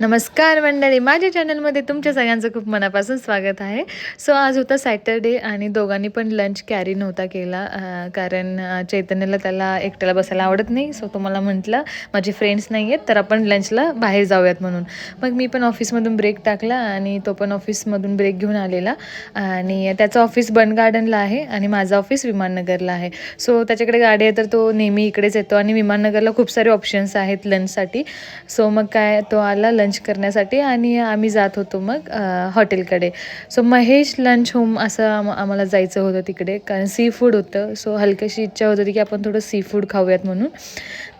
नमस्कार मंडळी. माझ्या चॅनलमध्ये तुमच्या सगळ्यांचं खूप मनापासून स्वागत आहे. सो आज होता सॅटरडे आणि दोघांनी पण लंच कॅरी नव्हता केला कारण चैतन्याला चैतन्यला त्याला एकट्याला बसायला आवडत नाही. सो तो मला म्हटलं माझे फ्रेंड्स नाही आहेत तर आपण लंचला बाहेर जाऊयात म्हणून. मग मी पण ऑफिसमधून ब्रेक टाकला आणि तो पण ऑफिसमधून ब्रेक घेऊन आलेला. आणि त्याचं ऑफिस बन गार्डनला आहे आणि माझं ऑफिस विमाननगरला आहे. सो त्याच्याकडे गाडी आहे तर तो नेहमी इकडेच येतो आणि विमाननगरला खूप सारे ऑप्शन्स आहेत लंचसाठी सो मग काय तो आला लंच लंच करण्यासाठी आणि आम्ही जात होतो मग हॉटेलकडे सो महेश लंच होम असं आम आम्हाला जायचं होतं तिकडे. कारण सी फूड होतं. सो हलकीशी इच्छा होत होती की आपण थोडं सी फूड खाऊयात म्हणून.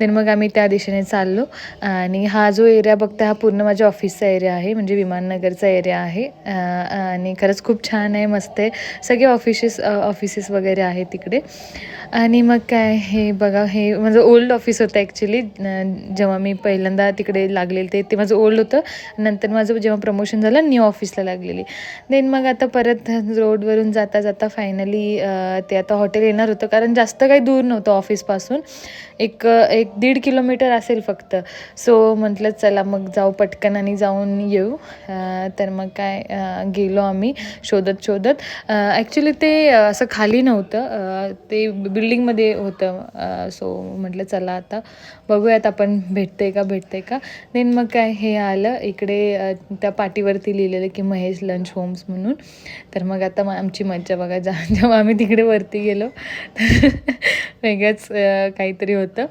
देन मग आम्ही त्या दिशेने चाललो. आणि हा जो एरिया बघता हा पूर्ण माझ्या ऑफिसचा एरिया आहे. म्हणजे विमाननगरचा एरिया आहे. आणि खरंच खूप छान आहे मस्त आहे. सगळे ऑफिसेस ऑफिसेस वगैरे आहेत तिकडे. आणि मग काय हे बघा हे माझं ओल्ड ऑफिस होतं ॲक्च्युली जेव्हा मी पहिल्यांदा तिकडे लागलेले ते ते माझं ओल्ड होतं. नंतर माझं जेव्हा प्रमोशन झालं न्यू ऑफिसला लागलेली. देन मग आता परत रोडवरून जाता जाता फायनली ते आता हॉटेल येणार होतं. कारण जास्त काही दूर नव्हतं ऑफिसपासून एक एक दीड किलोमीटर असेल फक्त. सो म्हटलं चला मग जाऊ पटकन आणि जाऊन येऊ. तर मग काय गेलो आम्ही शोधत शोधत. ॲक्च्युली ते असं खाली नव्हतं. ते बिल्डिंगमध्ये होतं. सो म्हटलं चला आता बघूयात आपण भेटते का भेटते का. देन मग काय हे आलं. इकडे त्या पाटीवरती लिहिलेलं की महेश लंच होम्स म्हणून. तर मग आता मग आमची मज्जा बघा. जा जेव्हा आम्ही तिकडे वरती गेलो तर वेगळंच काहीतरी होतं.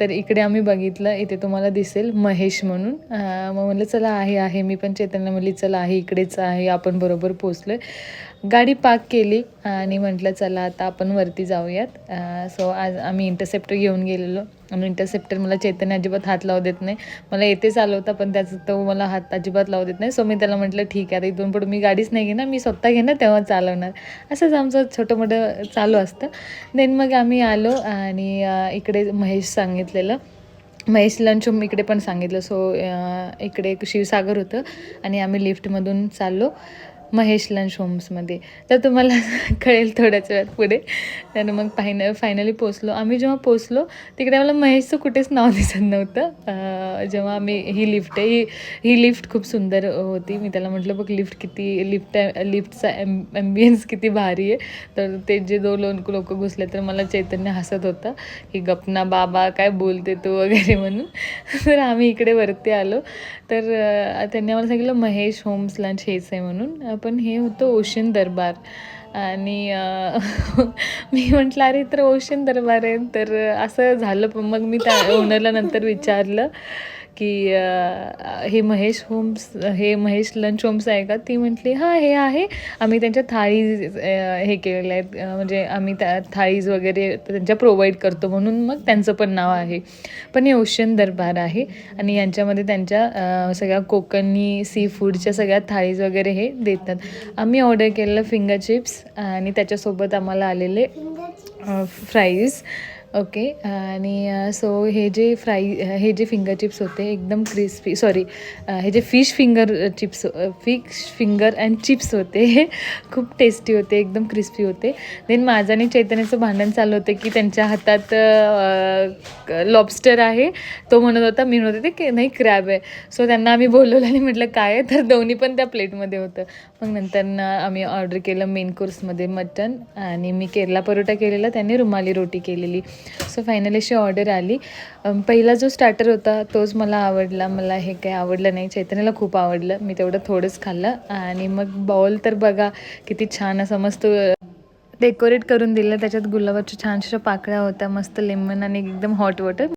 तर इकडे आम्ही बघितलं. इथे तुम्हाला दिसेल महेश म्हणून. मग म्हटलं चला आहे आहे. मी पण चैतन्य म्हणली चला आहे इकडेच आहे. आपण बरोबर पोचलो आहे गाडी पार्क केली आणि म्हटलं चला आता आपण वरती जाऊयात. सो आज आम्ही इंटरसेप्टर घेऊन गेलेलो. आणि इंटरसेप्टर मला चैतन्य अजिबात हात लावू देत नाही. मला येते चालवता पण त्याचं तो मला हात अजिबात लावू देत नाही. सो मी त्याला म्हटलं ठीक आहे आता इथून पुढे मी गाडीच नाही घेणार. मी स्वतः घेणार तेव्हा चालवणार. असंच आमचं छोटं मोठं चालू असतं. देन मग आम्ही आलो आणि इकडे महेश सांगितलेलं. महेश लंच इकडे पण सांगितलं. सो इकडे एक शिवसागर होतं आणि आम्ही लिफ्टमधून चाललो. महेश लंच होम्समध्ये. तर तुम्हाला कळेल थोड्याच वेळात पुढे. तर मग फायन फायनली पोचलो आम्ही जेव्हा पोचलो तिकडे आम्हाला महेशचं कुठेच नाव दिसत नव्हतं. जेव्हा आम्ही ही लिफ्ट आहे ही ही लिफ्ट खूप सुंदर होती. मी त्याला म्हटलं बघ लिफ्ट किती लिफ्ट लिफ्टचा एम ॲम्बियन्स किती भारी आहे. तर ते जे दो लोक लोक घुसले तर मला चैतन्य हसत होता. की गपना बाबा काय बोलते तू? वगैरे म्हणून. तर आम्ही इकडे वरती आलो. तर त्यांनी आम्हाला सांगितलं महेश होम्स लंच हेच आहे म्हणून. पण हे होतं ओशन दरबार. आणि मी म्हटलं अरे तर ओशन दरबार आहे. तर असं झालं. पण मग मी त्या ओनरला नंतर विचारलं. की हे महेश होम्स हे महेश लंच होम्स आहे का? ती म्हटली हां हे आहे. आम्ही त्यांच्या थाळी हे केलेलं आहेत. म्हणजे आम्ही त्या थाळीज वगैरे त्यांच्या प्रोव्हाइड करतो म्हणून मग त्यांचं पण नाव आहे. पण हे ओशन दरबार आहे आणि यांच्यामध्ये त्यांच्या सगळ्या कोकणी सी फूडच्या सगळ्या थाळीज वगैरे हे देतात. आम्ही ऑर्डर केलेलं फिंगर चिप्स आणि त्याच्यासोबत आम्हाला आलेले फ्राईज ओके आणि सो हे जे फ्राई हे जे फिंगर चिप्स होते एकदम क्रिस्पी सॉरी हे जे fish finger chips fish finger and chips होते हे खूप टेस्टी होते एकदम क्रिस्पी होते. देन माझं आणि चैतन्याचं भांडण चालू होतं की त्यांच्या हातात लॉबस्टर आहे. तो म्हणत होता मी म्हणत होते की नाही क्रॅब आहे. सो त्यांना आम्ही बोलवलं आणि म्हटलं काय आहे? तर दोन्ही पण त्या प्लेटमध्ये होतं. मग नंतर ना आम्ही ऑर्डर केलं मेन कोर्समध्ये मटन आणि मी केरला परोटा केलेला त्यांनी रुमाली रोटी केलेली. सो फायनली अशी ऑर्डर आली. पहिला जो स्टार्टर होता तोच मला आवडला. मला हे काही आवडलं नाही. चैतन्याला खूप आवडलं. मी तेवढं थोडंच खाल्लं. आणि मग बॉल तर बघा किती छान असं मस्त डेकोरेट करून दिलं. त्याच्यात गुलाबाच्या छानशा पाकळ्या होत्या. मस्त लेमन आणि एकदम हॉट वॉटर